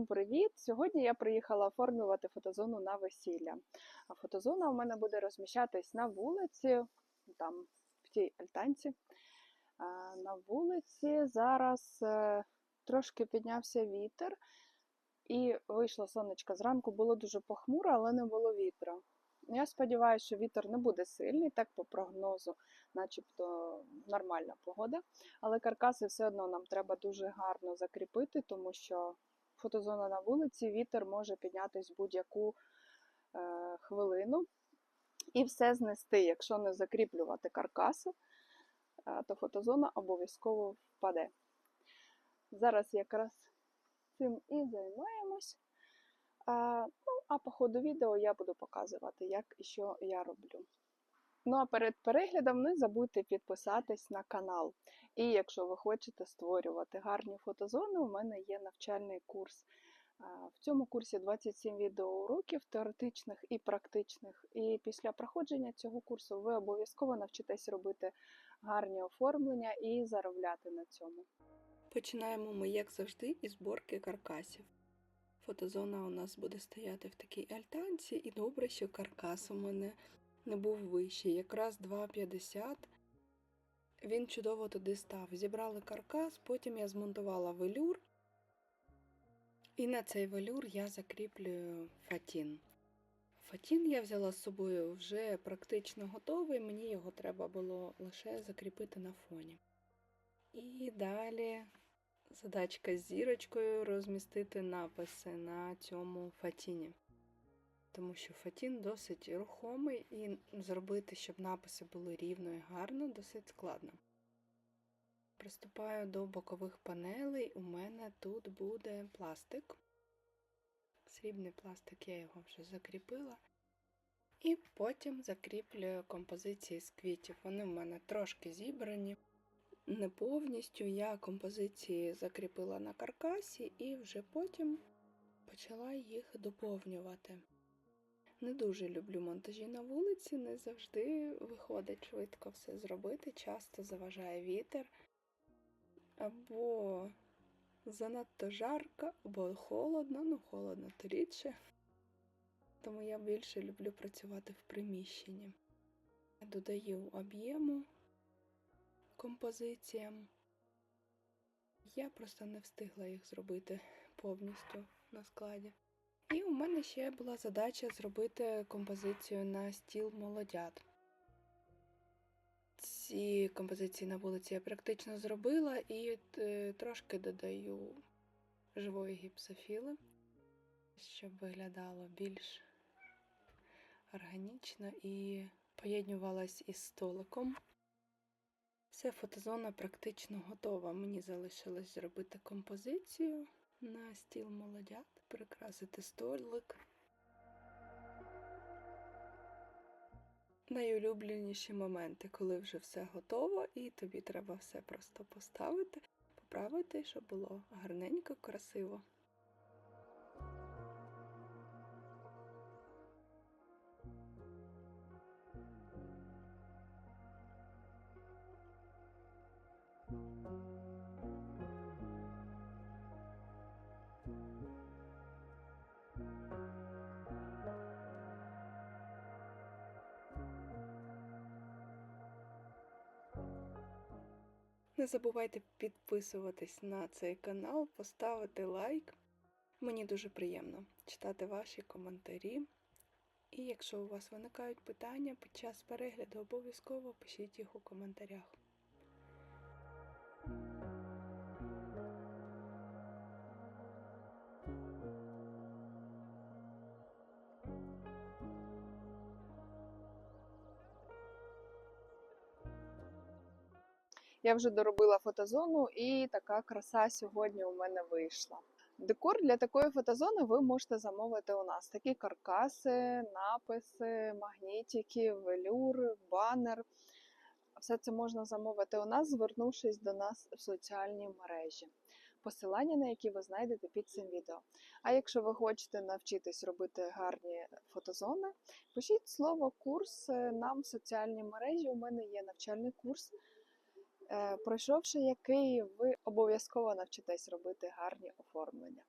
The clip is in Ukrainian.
Всім привіт! Сьогодні я приїхала оформлювати фотозону на весілля. А фотозона у мене буде розміщатись на вулиці, там в тій альтанці. На вулиці зараз е, трошки піднявся вітер, і вийшло сонечко. Зранку було дуже похмуро, але не було вітру. Я сподіваюся, що вітер не буде сильний, так по прогнозу, начебто нормальна погода. Але каркаси все одно нам треба дуже гарно закріпити, тому що фотозона на вулиці, вітер може піднятись будь-яку е, хвилину і все знести. Якщо не закріплювати каркаси, е, то фотозона обов'язково впаде. Зараз якраз цим і займаємось. А, ну, а по ходу відео я буду показувати, як і що я роблю. Ну а перед переглядом не забудьте підписатись на канал. І якщо ви хочете створювати гарні фотозони, у мене є навчальний курс. В цьому курсі 27 відеоуроків теоретичних і практичних. І після проходження цього курсу ви обов'язково навчитесь робити гарні оформлення і заробляти на цьому. Починаємо ми, як завжди, із зборки каркасів. Фотозона у нас буде стояти в такій альтанці, і добре, що каркас у мене не був вищий, якраз 2,50. Він чудово туди став. Зібрали каркас, потім я змонтувала велюр. І на цей велюр я закріплюю фатін. Фатін я взяла з собою вже практично готовий, мені його треба було лише закріпити на фоні. І далі задачка з зірочкою розмістити написи на цьому фатіні. Тому що фатін досить рухомий і зробити, щоб написи були рівно і гарно, досить складно. Приступаю до бокових панелей. У мене тут буде пластик. Срібний пластик, я його вже закріпила. І потім закріплюю композиції з квітів. Вони в мене трошки зібрані. Не повністю я композиції закріпила на каркасі і вже потім почала їх доповнювати. Не дуже люблю монтажі на вулиці, не завжди виходить швидко все зробити. Часто заважає вітер, або занадто жарко, або холодно, ну холодно то рідше. Тому я більше люблю працювати в приміщенні. Додаю об'єму композиціям. Я просто не встигла їх зробити повністю на складі. І у мене ще була задача зробити композицію на стіл молодят. Ці композиції на вулиці я практично зробила і е, трошки додаю живої гіпсофіли, щоб виглядало більш органічно і поєднювалась із столиком. Все, фотозона практично готова. Мені залишилось зробити композицію на стіл молодят, прикрасити столик. Найулюбленіші моменти, коли вже все готово, і тобі треба все просто поставити, поправити, щоб було гарненько, красиво. Не забувайте підписуватись на цей канал, поставити лайк. Мені дуже приємно читати ваші коментарі. І якщо у вас виникають питання під час перегляду, обов'язково пишіть їх у коментарях. Я вже доробила фотозону, і така краса сьогодні у мене вийшла. Декор для такої фотозони ви можете замовити у нас такі каркаси, написи, магнітики, велюр, банер. Все це можна замовити у нас, звернувшись до нас в соціальні мережі, посилання на які ви знайдете під цим відео. А якщо ви хочете навчитись робити гарні фотозони, пишіть слово курс нам в соціальні мережі. У мене є навчальний курс. Е, пройшовши який ви обов'язково навчитесь робити гарні оформлення.